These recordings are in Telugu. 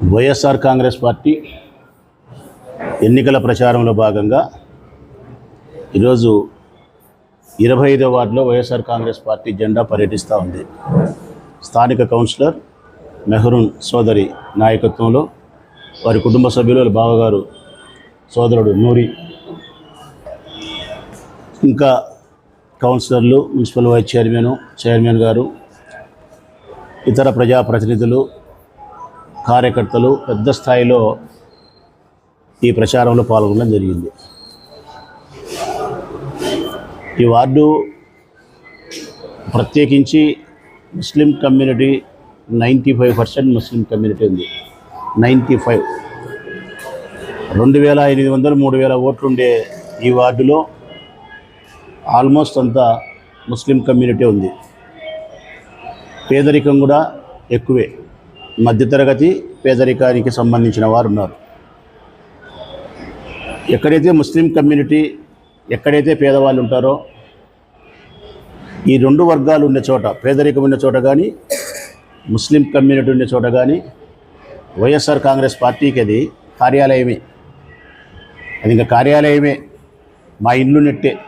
వైఎస్ఆర్ కాంగ్రెస్ పార్టీ ఎన్నికల ప్రచారంలో భాగంగా ఈరోజు ఇరవై ఐదో వార్డులో వైఎస్ఆర్ కాంగ్రెస్ పార్టీ జెండా పర్యటిస్తూ ఉంది. స్థానిక కౌన్సిలర్ మెహరూన్ సోదరి నాయకత్వంలో వారి కుటుంబ సభ్యులు బావగారు సోదరుడు నూరి ఇంకా కౌన్సిలర్లు మున్సిపల్ వైస్ చైర్మన్ చైర్మన్ గారు ఇతర ప్రజాప్రతినిధులు కార్యకర్తలు పెద్ద స్థాయిలో ఈ ప్రచారంలో పాల్గొనడం జరిగింది. ఈ వార్డు ప్రత్యేకించి Muslim community ninety five percent Muslim community ఉంది. Ninety five. రెండు వేల ఎనిమిది వందలు మూడు వేల ఓట్లుండే ఈ వార్డులో ఆల్మోస్ట్ అంతా ముస్లిం కమ్యూనిటీ ఉంది. పేదరికం కూడా ఎక్కువే. మధ్యతరగతి పేదరికానికి సంబంధించిన వారు ఉన్నారు ఎక్కడైతే ముస్లిం కమ్యూనిటీ ఎక్కడైతే పేదవాళ్ళు ఉంటారో ఈ రెండు వర్గాలు ఉన్న చోట పేదరికం ఉన్న చోట కానీ ముస్లిం కమ్యూనిటీ ఉన్న చోట కానీ వైఎస్ఆర్ కాంగ్రెస్ పార్టీకి అది కార్యాలయమే. అది ఇంకా కార్యాలయమే. మా ఇల్లు నెట్టే.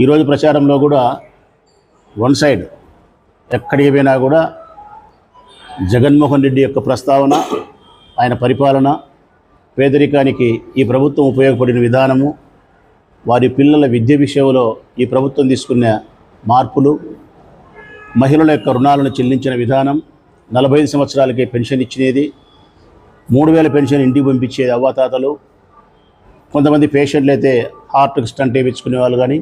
ఈరోజు ప్రచారంలో కూడా వన్ సైడ్ ఎక్కడికి పోయినా కూడా జగన్మోహన్ రెడ్డి యొక్క ప్రస్తావన ఆయన పరిపాలన పేదరికానికి ఈ ప్రభుత్వం ఉపయోగపడిన విధానము వారి పిల్లల విద్య విషయంలో ఈ ప్రభుత్వం తీసుకున్న మార్పులు మహిళల యొక్క రుణాలను చెల్లించిన విధానం నలభై ఐదు సంవత్సరాలకే పెన్షన్ ఇచ్చినది మూడు వేల పెన్షన్ ఇంటికి పంపించేది అవ్వాతాతలు కొంతమంది పేషెంట్లు అయితే హార్ట్కి స్టంట్ వేయించుకునే వాళ్ళు కానీ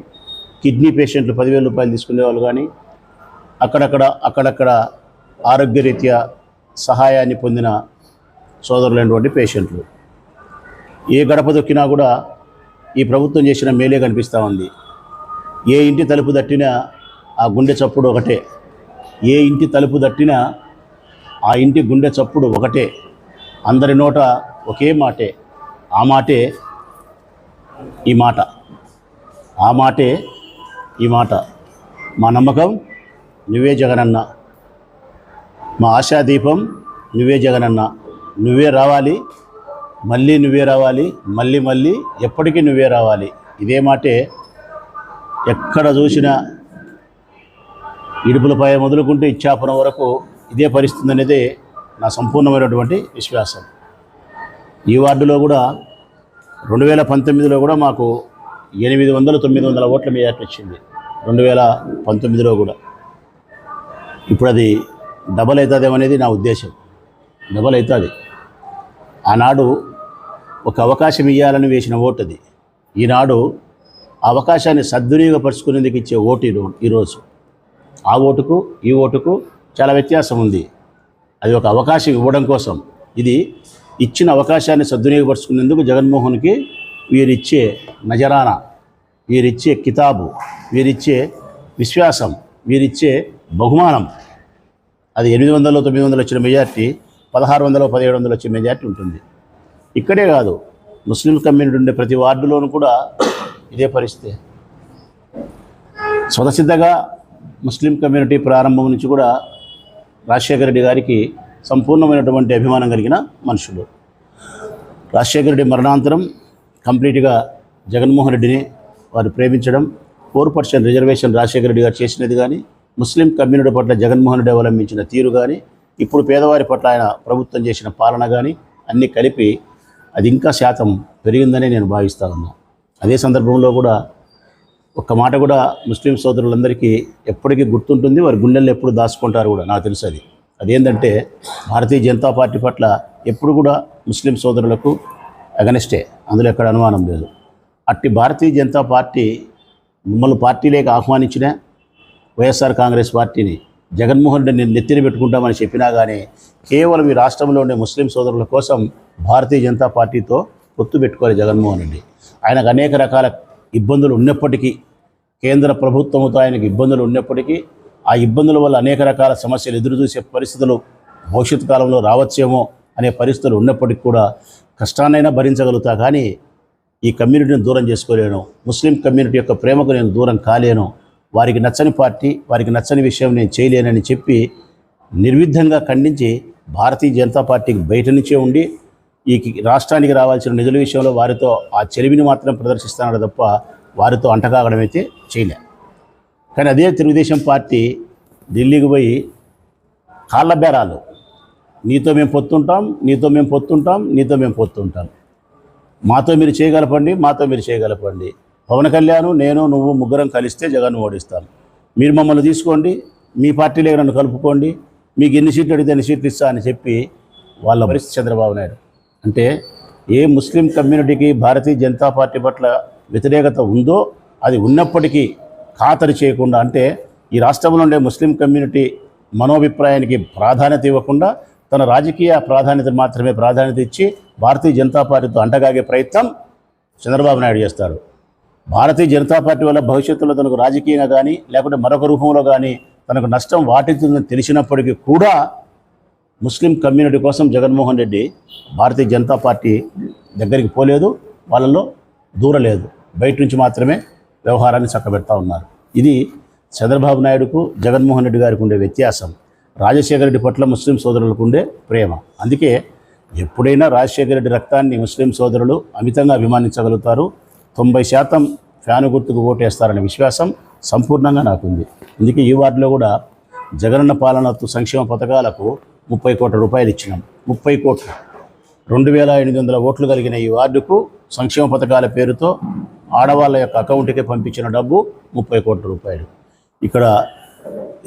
కిడ్నీ పేషెంట్లు పదివేల రూపాయలు తీసుకునే వాళ్ళు కానీ అక్కడక్కడ అక్కడక్కడ ఆరోగ్యరీత్యా సహాయాన్ని పొందిన సోదరులైనటువంటి పేషెంట్లు. ఏ గడప దొక్కినా కూడా ఈ ప్రభుత్వం చేసిన మేలే కనిపిస్తూ ఉంది. ఏ ఇంటి తలుపు దట్టినా ఆ గుండె చప్పుడు ఒకటే. ఏ ఇంటి తలుపు దట్టినా ఆ ఇంటి గుండె చప్పుడు ఒకటే. అందరి నోట ఒకే మాటే. ఆ మాటే ఈ మాట. ఆ మాటే ఈ మాట. మా నమ్మకం నువ్వే జగనన్న. మా ఆశాదీపం నువ్వే జగనన్న. నువ్వే రావాలి మళ్ళీ నువ్వే రావాలి మళ్ళీ మళ్ళీ ఎప్పటికీ నువ్వే రావాలి. ఇదే మాటే ఎక్కడ చూసినా ఇడుపులపై మొదలుకుంటే ఇచ్చాపురం వరకు ఇదే పరిస్థితి అనేది నా సంపూర్ణమైనటువంటి విశ్వాసం. ఈ వార్డులో కూడా రెండు వేల పంతొమ్మిదిలో కూడా మాకు ఎనిమిది వందల తొమ్మిది వందల ఓట్ల మీద వచ్చింది. రెండు వేల పంతొమ్మిదిలో కూడా. ఇప్పుడు అది డబల్ అవుతుందేమనేది నా ఉద్దేశం. డబల్ అవుతుంది. ఆనాడు ఒక అవకాశం ఇవ్వాలని వేసిన ఓటు అది. ఈనాడు ఆ అవకాశాన్ని సద్వినియోగపరుచుకునేందుకు ఇచ్చే ఓటు ఈరోజు. ఆ ఓటుకు ఈ ఓటుకు చాలా వ్యత్యాసం ఉంది. అది ఒక అవకాశం ఇవ్వడం కోసం. ఇది ఇచ్చిన అవకాశాన్ని సద్వినియోగపరుచుకునేందుకు జగన్మోహన్కి వీరిచ్చే నజరానా వీరిచ్చే కితాబు వీరిచ్చే విశ్వాసం వీరిచ్చే బహుమానం అది ఎనిమిది వందలు తొమ్మిది వందలు వచ్చిన మెజార్టీ పదహారు వందలు పదిహేడు వందలు వచ్చే మెజార్టీ ఉంటుంది. ఇక్కడే కాదు ముస్లిం కమ్యూనిటీ ఉండే ప్రతి వార్డులోనూ కూడా ఇదే పరిస్థితి. స్వతసిద్ధంగా ముస్లిం కమ్యూనిటీ ప్రారంభం నుంచి కూడా రాజశేఖర రెడ్డి గారికి సంపూర్ణమైనటువంటి అభిమానం కలిగిన మనుషులు. రాజశేఖర రెడ్డి మరణాంతరం కంప్లీట్గా జగన్మోహన్ రెడ్డిని వారు ప్రేమించడం four percent reservation Rajasekhara Reddy garu చేసినది కానీ ముస్లిం కమ్యూనిటీ పట్ల జగన్మోహన్ రెడ్డి అవలంబించిన తీరు కానీ ఇప్పుడు పేదవారి పట్ల ఆయన ప్రభుత్వం చేసిన పాలన కానీ అన్నీ కలిపి అది ఇంకా శాతం పెరిగిందని నేను భావిస్తా ఉన్నా. అదే సందర్భంలో కూడా ఒక్క మాట కూడా ముస్లిం సోదరులందరికీ ఎప్పటికీ గుర్తుంటుంది వారి గుండెల్లో ఎప్పుడు దాచుకుంటారు కూడా నాకు తెలుసు అది. అదేంటంటే భారతీయ జనతా పార్టీ పట్ల ఎప్పుడు కూడా ముస్లిం సోదరులకు అగనిస్టే అందులో ఎక్కడ అనుమానం లేదు. అట్టి భారతీయ జనతా పార్టీ మిమ్మల్ని పార్టీలోకి ఆహ్వానించినా వైఎస్ఆర్ కాంగ్రెస్ పార్టీని జగన్మోహన్ రెడ్డిని నెత్తిన పెట్టుకుంటామని చెప్పినా కానీ కేవలం ఈ రాష్ట్రంలో ఉండే ముస్లిం సోదరుల కోసం భారతీయ జనతా పార్టీతో పొత్తు పెట్టుకోవాలి జగన్మోహన్ రెడ్డి. ఆయనకు అనేక రకాల ఇబ్బందులు ఉన్నప్పటికీ కేంద్ర ప్రభుత్వంతో ఆయనకు ఇబ్బందులు ఉన్నప్పటికీ ఆ ఇబ్బందుల వల్ల అనేక రకాల సమస్యలు ఎదురుచూసే పరిస్థితులు భవిష్యత్ కాలంలో రావచ్చేమో అనే పరిస్థితులు ఉన్నప్పటికీ కూడా కష్టాన్నైనా భరించగలుగుతా కానీ ఈ కమ్యూనిటీని దూరం చేసుకోలేను. ముస్లిం కమ్యూనిటీ యొక్క ప్రేమకు నేను దూరం కాలేను. వారికి నచ్చని పార్టీ వారికి నచ్చని విషయం నేను చేయలేనని చెప్పి నిర్విద్ధంగా ఖండించి భారతీయ జనతా పార్టీకి బయట నుంచే ఉండి ఈ రాష్ట్రానికి రావాల్సిన నిధుల విషయంలో వారితో ఆ చెలివిని మాత్రం ప్రదర్శిస్తున్నాడు తప్ప వారితో అంటకాగడం అయితే చేయలే. కానీ అదే తెలుగుదేశం పార్టీ ఢిల్లీకి పోయి కాళ్ళ బేరాలు. నీతో మేము పొత్తుంటాం నీతో మేము పొత్తుంటాం నీతో మేము పొత్తుంటాం. మాతో మీరు చేయగలపండి మాతో మీరు చేయగలపండి. పవన్ కళ్యాణ్ నేను నువ్వు ముగ్గురం కలిస్తే జగన్ ఓడిస్తాను మీరు మమ్మల్ని తీసుకోండి మీ పార్టీలో నన్ను కలుపుకోండి మీకు ఎన్ని సీట్లు అడిగితే ఎన్ని సీట్లు ఇస్తా అని చెప్పి వాళ్ళ పరిస్థితి చంద్రబాబు నాయుడు. అంటే ఏ ముస్లిం కమ్యూనిటీకి భారతీయ జనతా పార్టీ పట్ల వ్యతిరేకత ఉందో అది ఉన్నప్పటికీ ఖాతరు చేయకుండా అంటే ఈ రాష్ట్రంలో ఉండే ముస్లిం కమ్యూనిటీ మనోభిప్రాయానికి ప్రాధాన్యత ఇవ్వకుండా తన రాజకీయ ప్రాధాన్యత మాత్రమే ప్రాధాన్యత ఇచ్చి భారతీయ జనతా పార్టీతో అంటగాగే ప్రయత్నం చంద్రబాబు నాయుడు చేస్తాడు భారతీయ జనతా పార్టీ వల్ల భవిష్యత్తులో తనకు రాజకీయంగా కానీ లేకుంటే మరొక రూపంలో కానీ తనకు నష్టం వాటిల్తుందని తెలిసినప్పటికీ కూడా ముస్లిం కమ్యూనిటీ కోసం జగన్మోహన్ రెడ్డి భారతీయ జనతా పార్టీ దగ్గరికి పోలేదు వాళ్ళలో దూరలేదు. బయట నుంచి మాత్రమే వ్యవహారాన్ని చక్కబెడతా ఉన్నారు. ఇది చంద్రబాబు నాయుడుకు జగన్మోహన్ రెడ్డి గారికి ఉండే వ్యత్యాసం. రాజశేఖర రెడ్డి పట్ల ముస్లిం సోదరులకు ఉండే ప్రేమ. అందుకే ఎప్పుడైనా రాజశేఖర రెడ్డి రక్తాన్ని ముస్లిం సోదరులు అమితంగా అభిమానించగలుగుతారు. తొంభై శాతం ఫ్యాను గుర్తుకు ఓటేస్తారనే విశ్వాసం సంపూర్ణంగా నాకుంది. అందుకే ఈ వార్డులో కూడా జగనన్న పాలనతో సంక్షేమ పథకాలకు ముప్పై కోట్ల రూపాయలు ఇచ్చినాం. ముప్పై కోట్లు. రెండు వేల ఎనిమిది వందల ఓట్లు కలిగిన ఈ వార్డుకు సంక్షేమ పథకాల పేరుతో ఆడవాళ్ళ యొక్క అకౌంట్కి పంపించిన డబ్బు ముప్పై కోట్ల రూపాయలు. ఇక్కడ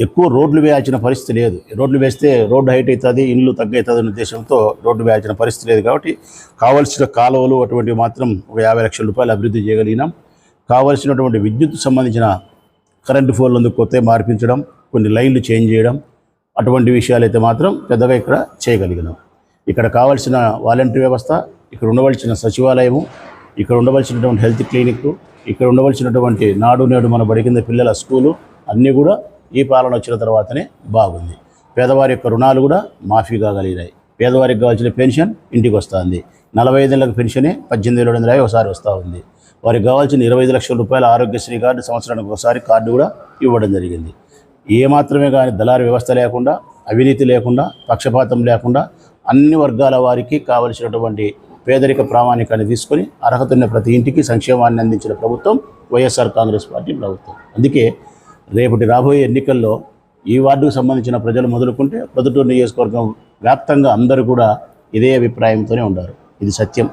ఎక్కువ రోడ్లు వేయాల్సిన పరిస్థితి లేదు. రోడ్లు వేస్తే రోడ్డు హైట్ అవుతుంది ఇల్లు తగ్గవుతుంది అనే ఉద్దేశంతో రోడ్డు వేయాల్సిన పరిస్థితి లేదు కాబట్టి కావలసిన కాలువలు అటువంటివి మాత్రం ఒక యాభై లక్షల రూపాయలు అభివృద్ధి చేయగలిగినాం. కావలసినటువంటి విద్యుత్ సంబంధించిన కరెంటు ఫోన్లు అందుకు కొత్త మార్పించడం కొన్ని లైన్లు చేంజ్ చేయడం అటువంటి విషయాలు అయితే మాత్రం పెద్దగా ఇక్కడ చేయగలిగినాం. ఇక్కడ కావాల్సిన వాలంటీర్ వ్యవస్థ ఇక్కడ ఉండవలసిన సచివాలయము ఇక్కడ ఉండవలసినటువంటి హెల్త్ క్లినిక్ ఇక్కడ ఉండవలసినటువంటి నాడు నేడు మన బడి కింద పిల్లల స్కూలు అన్నీ కూడా ఈ పాలన వచ్చిన తర్వాతనే బాగుంది. పేదవారి యొక్క రుణాలు కూడా మాఫీ కాగలిగినాయి పేదవారికి కావాల్సిన పెన్షన్ ఇంటికి వస్తుంది. నలభై ఐదు నెలలకు పెన్షనే పద్దెనిమిది వేల వందల ఒకసారి వస్తూ ఉంది. వారికి కావాల్సిన ఇరవై ఐదు లక్షల రూపాయల ఆరోగ్యశ్రీ కార్డు సంవత్సరానికి ఒకసారి కార్డు కూడా ఇవ్వడం జరిగింది. ఏ మాత్రమే కానీ దళారి వ్యవస్థ లేకుండా అవినీతి లేకుండా పక్షపాతం లేకుండా అన్ని వర్గాల వారికి కావలసినటువంటి పేదరిక ప్రామాణికాన్ని తీసుకొని అర్హత ఉన్న ప్రతి ఇంటికి సంక్షేమాన్ని అందించిన ప్రభుత్వం వైఎస్ఆర్ కాంగ్రెస్ పార్టీ ప్రభుత్వం. అందుకే రేపటి రాబోయే ఎన్నికల్లో ఈ వార్డుకు సంబంధించిన ప్రజలు మొదలుకుంటే ప్రొద్దుటూరు నియోజకవర్గం వ్యాప్తంగా అందరూ కూడా ఇదే అభిప్రాయంతోనే ఉన్నారు ఇది సత్యం.